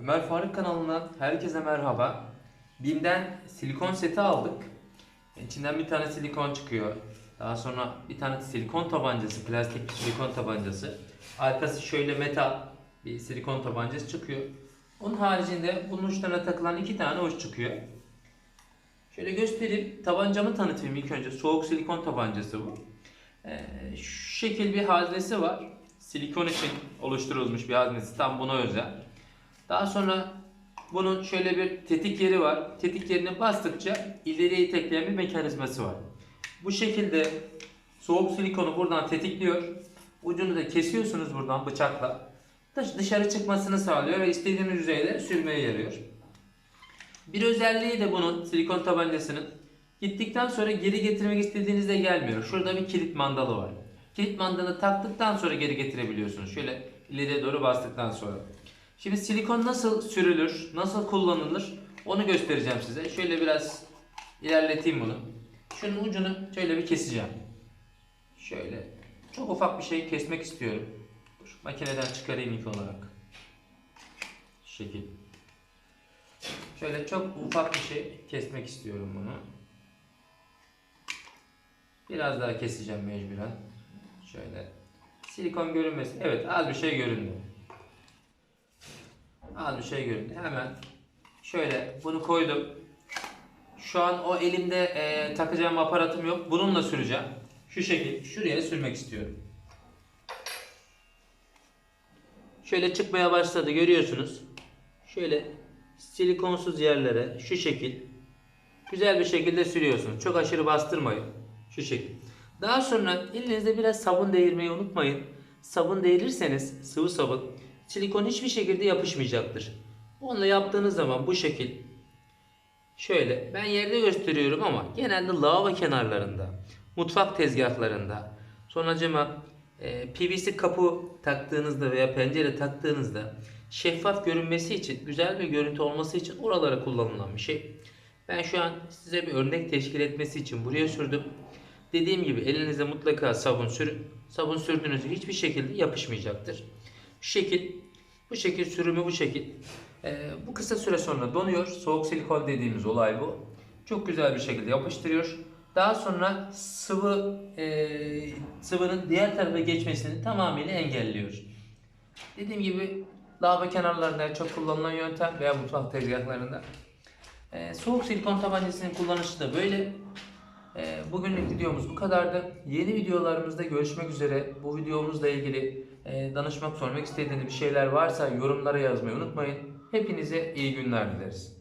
Ömer Faruk kanalından herkese merhaba. BİM'den silikon seti aldık. İçinden bir tane silikon çıkıyor. Daha sonra bir tane silikon tabancası, plastik silikon tabancası. Arkası şöyle metal bir silikon tabancası çıkıyor. Onun haricinde bunun uçlarına takılan iki tane uç çıkıyor. Şöyle göstereyim. Tabancamı tanıtayım ilk önce. Soğuk silikon tabancası bu. Ee, şu şekil bir haznesi var. Silikon için oluşturulmuş bir haznesi. Tam buna özel. Daha sonra bunun şöyle bir tetik yeri var. Tetik yerine bastıkça ileriye itekleyen bir mekanizması var. Bu şekilde soğuk silikonu buradan tetikliyor. Ucunu da kesiyorsunuz buradan bıçakla. Dış- Dışarı çıkmasını sağlıyor ve istediğiniz yüzeyde sürmeye yarıyor. Bir özelliği de bunun silikon tabancasının gittikten sonra geri getirmek istediğinizde gelmiyor. Şurada bir kilit mandalı var. Kilit mandalı taktıktan sonra geri getirebiliyorsunuz. Şöyle ileriye doğru bastıktan sonra. Şimdi silikon nasıl sürülür, nasıl kullanılır onu göstereceğim size. Şöyle biraz ilerleteyim bunu. Şunun ucunu şöyle bir keseceğim. Şöyle çok ufak bir şey kesmek istiyorum. Dur, makineden çıkarayım ilk olarak. Şu şekil. Şöyle çok ufak bir şey kesmek istiyorum bunu. Biraz daha keseceğim mecburen. Şöyle. Silikon görünmesin. Evet az bir şey göründü. Az bir şey göründü. Hemen şöyle bunu koydum. Şu an o elimde e, takacağım aparatım yok. Bununla süreceğim. Şu şekil şuraya sürmek istiyorum. Şöyle çıkmaya başladı görüyorsunuz. Şöyle silikonsuz yerlere şu şekil güzel bir şekilde sürüyorsunuz. Çok aşırı bastırmayın. Şu şekil. Daha sonra elinizde biraz sabun değirmeyi unutmayın. Sabun değirirseniz sıvı sabun silikon hiçbir şekilde yapışmayacaktır. Onunla yaptığınız zaman bu şekil şöyle ben yerde gösteriyorum ama genelde lavabo kenarlarında, mutfak tezgahlarında, sonracıma e, PVC kapı taktığınızda veya pencere taktığınızda şeffaf görünmesi için, güzel bir görüntü olması için oralara kullanılan bir şey. Ben şu an size bir örnek teşkil etmesi için buraya sürdüm. Dediğim gibi elinize mutlaka sabun sürün. Sabun sürdüğünüzde hiçbir şekilde yapışmayacaktır. Şu şekil, bu şekil sürümü bu şekil. Ee, bu kısa süre sonra donuyor. Soğuk silikon dediğimiz olay bu. Çok güzel bir şekilde yapıştırıyor. Daha sonra sıvı e, sıvının diğer tarafa geçmesini tamamıyla engelliyor. Dediğim gibi lavabo kenarlarında çok kullanılan yöntem veya mutfak tezgahlarında. Ee, soğuk silikon tabancasının kullanışı da böyle. Ee, bugünlük videomuz bu kadardı. Yeni videolarımızda görüşmek üzere. Bu videomuzla ilgili e, danışmak, sormak istediğiniz bir şeyler varsa yorumlara yazmayı unutmayın. Hepinize iyi günler dileriz.